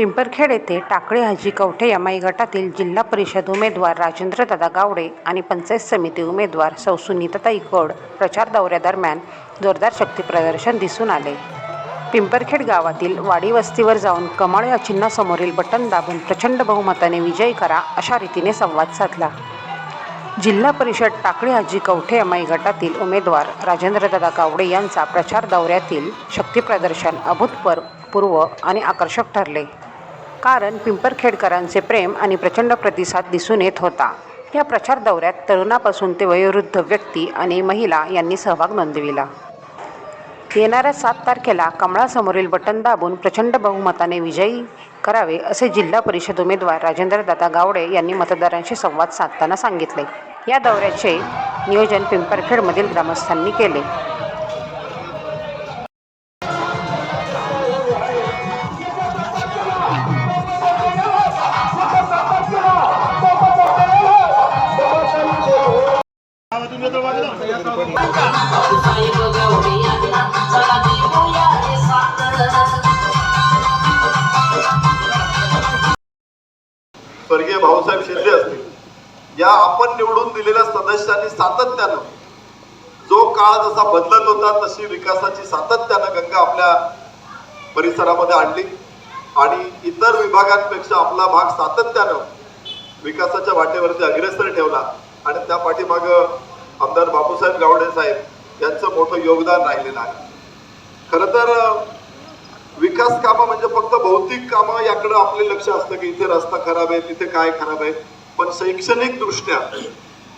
पिंपरखेड येथे टाकळी हाजी कवठे यमाई गटातील जिल्हा परिषद उमेदवार राजेंद्रदादा गावडे आणि पंचायत समिती उमेदवार सौ सुनीताताई प्रचार दौऱ्यादरम्यान जोरदार शक्तीप्रदर्शन दिसून आले. पिंपरखेड गावातील वाडी वस्तीवर जाऊन कमळ या चिन्हासमोरील बटन दाबून प्रचंड बहुमताने विजयी करा अशा रीतीने संवाद साधला. जिल्हा परिषद टाकळी हाजी कवठे यमाई गटातील उमेदवार राजेंद्रदादा गावडे यांचा प्रचार दौऱ्यातील शक्तीप्रदर्शन अभूतपूर्व आणि आकर्षक ठरले. कारण पिंपरखेडकरांचे प्रेम आणि प्रचंड प्रतिसाद दिसून येत होता. या प्रचार दौऱ्यात तरुणापासून ते वयोवृद्ध व्यक्ती आणि महिला यांनी सहभाग नोंदविला. येणाऱ्या सात तारखेला कमळासमोरील बटन दाबून प्रचंड बहुमताने विजयी करावे असे जिल्हा परिषद उमेदवार राजेंद्रदादा गावडे यांनी मतदारांशी संवाद साधताना सांगितले. या दौऱ्याचे नियोजन पिंपरखेडमधील ग्रामस्थांनी केले. स्वर्गीय भाऊसाहेब शिंदे असतील. या आपण निवडून दिलेल्या सदस्यांनी सातत्यानं जो काळ जसा बदलत होता तशी विकासाची सातत्यानं गंगा आपल्या परिसरामध्ये आणली. आणि इतर विभागांपेक्षा आपला भाग सातत्यानं विकासाच्या वाटेवरती अग्रेसर ठेवला. आणि त्या पाठीमाग आमदार बापूसाहेब गावडे साहेब यांचं मोठं योगदान राहिलेलं आहे. खरं तर विकास कामं म्हणजे फक्त भौतिक कामं याकडं आपले लक्ष असतं की इथे रस्ता खराब आहे तिथे काय खराब आहे. पण शैक्षणिक दृष्ट्या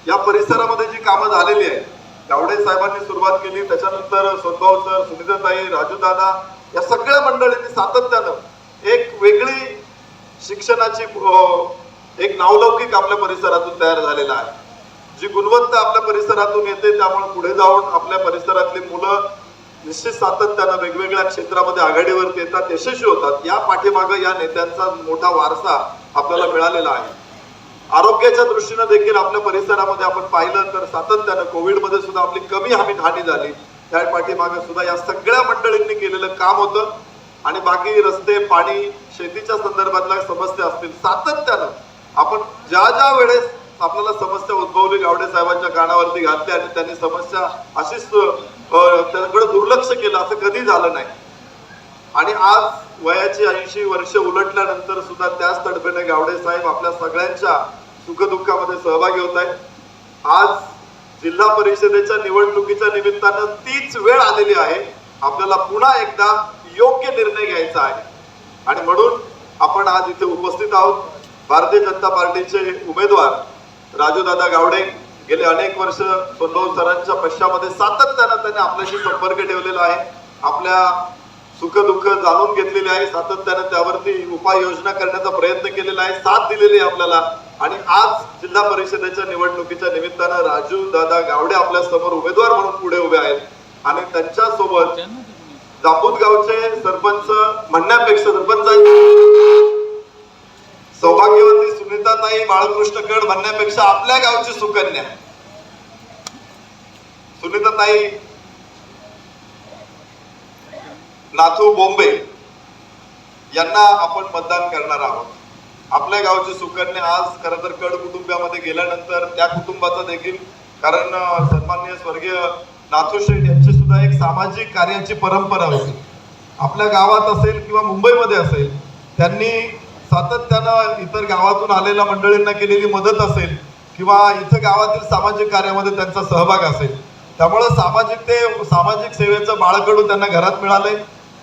या परिसरामध्ये जी कामं झालेली आहेत गावडे साहेबांनी सुरुवात केली त्याच्यानंतर सोनभाऊ सर सुनीताताई राजूदादा या सगळ्या मंडळींनी सातत्यानं एक वेगळी शिक्षणाची एक नावलौकिक आपल्या परिसरातून तयार झालेला आहे. जी गुणवत्ता आपल्या परिसरातून येते त्यामुळे पुढे जाऊन आपल्या परिसरातली मुलं निश्चित सातत्यानं वेगवेगळ्या क्षेत्रामध्ये आघाडीवरती येतात यशस्वी होतात. या पाठीमागं या नेत्यांचा मोठा वारसा आपल्याला मिळालेला आहे. आरोग्याच्या दृष्टीनं देखील आपल्या परिसरामध्ये आपण पाहिलं तर सातत्यानं कोविडमध्ये सुद्धा आपली कमी हमी हानी झाली. त्या पाठीमागे सुद्धा या सगळ्या मंडळींनी केलेलं काम होतं. आणि बाकी रस्ते पाणी शेतीच्या संदर्भातल्या समस्या असतील सातत्यानं आपण ज्या ज्या वेळेस आपल्याला समस्या उद्भवली गावडे साहेबांच्या कानावरती घातली आणि त्यांनी समस्या अशीच त्याकडे दुर्लक्ष केलं असं कधी झालं नाही. आणि आज वयाची ऐंशी वर्ष उलटल्यानंतर सुद्धा त्याच तडफेने गावडे साहेब आपल्या सगळ्यांच्या सुखदुःखामध्ये सहभागी होत आहेत. आज जिल्हा परिषदेच्या निवडणुकीच्या निमित्तानं तीच वेळ आलेली आहे. आपल्याला पुन्हा एकदा योग्य निर्णय घ्यायचा आहे. आणि म्हणून आपण आज इथे उपस्थित आहोत. भारतीय जनता पार्टीचे उमेदवार राजूदादा गावडे गेले अनेक वर्ष सोनभाऊ सरांच्या पश्चामध्ये सातत्यानं त्यांनी आपल्याशी संपर्क ठेवलेला आहे. आपल्या सुखदुःख जाणून घेतलेले आहे. सातत्यानं त्यावरती उपाययोजना करण्याचा प्रयत्न केलेला आहे. साथ दिलेली आहे आपल्याला. आणि आज जिल्हा परिषदेच्या निवडणुकीच्या निमित्तानं राजू दादा गावडे आपल्यासमोर उमेदवार म्हणून पुढे उभे आहेत. आणि त्यांच्यासोबत जापूत गावचे सरपंच म्हणण्यापेक्षा सरपंच सौभाग्यवती सुनीताताई बाळकृष्णकड म्हणण्यापेक्षा आपल्या गावची सुकन्या. सुनीताताई नाथू बोंबे यांना आपण मतदान करणार आहोत. आपल्या गावची सुकन्या आज खरं तर कड कुटुंबामध्ये गेल्यानंतर त्या कुटुंबाचा देखील कारण सन्मान्य स्वर्गीय नाथू शेठ यांची सुद्धा एक सामाजिक कार्याची परंपरा होती. आपल्या गावात असेल किंवा मुंबईमध्ये असेल त्यांनी सातत्यानं इतर गावातून आलेल्या मंडळींना केलेली मदत असेल किंवा इथं गावातील सामाजिक कार्यामध्ये त्यांचा सहभाग असेल त्यामुळं सामाजिक ते सामाजिक सेवेचं बाळकडून त्यांना घरात मिळालंय.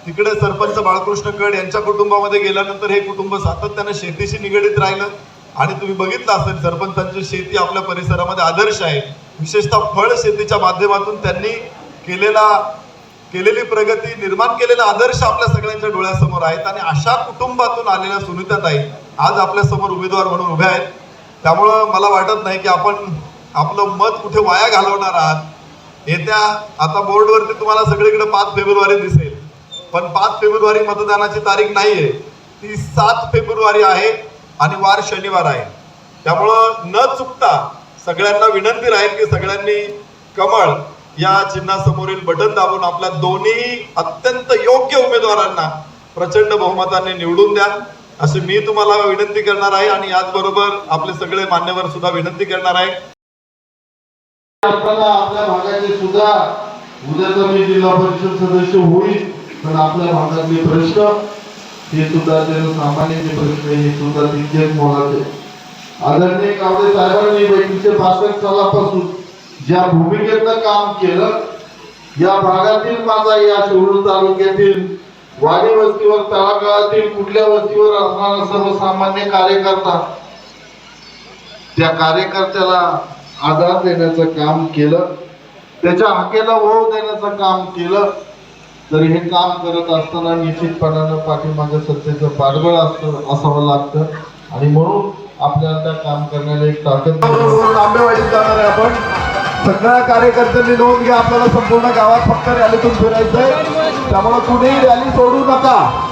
तिकडे सरपंच बाळकृष्ण कड यांच्या कुटुंबामध्ये गेल्यानंतर हे कुटुंब सातत्यानं शेतीशी निगडीत राहिलं. आणि तुम्ही बघितलं असेल सरपंचांची शेती आपल्या परिसरामध्ये आदर्श आहे. विशेषतः फळ शेतीच्या माध्यमातून त्यांनी केलेला केलेली प्रगती निर्माण केलेला आदर्श आपल्या सगळ्यांच्या डोळ्यासमोर आहेत आणि अशा कुटुंबातून आलेल्या सुनीताताई आज आपल्यासमोर उमेदवार म्हणून उभ्या आहेत. त्यामुळं मला वाटत नाही की आपण आपलं मत कुठे वाया घालवणार आहात. येत्या आता बोर्डवरती तुम्हाला सगळीकडे पाच फेब्रुवारी दिसेल. पण पाच फेब्रुवारी मतदानाची तारीख नाहीये. ती सात फेब्रुवारी आहे आणि वार शनिवार आहे. त्यामुळं न चुकता सगळ्यांना विनंती राहील की सगळ्यांनी कमळ या चिन्हासमोरील बटन दाबून आपल्या दोन्ही अत्यंत योग्य उमेदवारांना प्रचंड बहुमताने निवडून द्या. अशी मी तुम्हाला विनंती करणार आहे आणि याचबरोबर आपले सगळे मान्यवर सुद्धा विनंती करणार आहे आपल्या भागाचे सुद्धा उद्याचा मी जिल्हा परिषद सदस्य होईल पण आपल्या भागातले प्रश्न हे सुद्धा जनसामान्यांचे प्रश्न हे सुद्धा तितकेच मोलाचे. आदरणीय कावडे साहेबांनी बैठकीचे भाषण सालापासून ज्या भूमिकेतलं काम केलं या भागातील माझा या शिरूर तालुक्यातील वाडी वस्तीवर तळागाळातील कुठल्या वस्तीवर असणारा सर्वसामान्य कार्यकर्ता त्या कार्यकर्त्याला आधार देण्याचं काम केलं त्याच्या हाकेला ओढ देण्याचं काम केलं तर हे काम करत असताना निश्चितपणानं पाठीमागे सत्तेचं पाठबळ असतं असावं लागतं. आणि म्हणून आपल्याला त्या काम करण्याला एक ताकद आंबेवाडीत जाणार आहे आपण. सगळ्या कार्यकर्त्यांनी नोंद घ्या. आपल्याला संपूर्ण गावात फक्त रॅलीतून फिरायचंय. त्यामुळे कुणीही रॅली सोडू नका.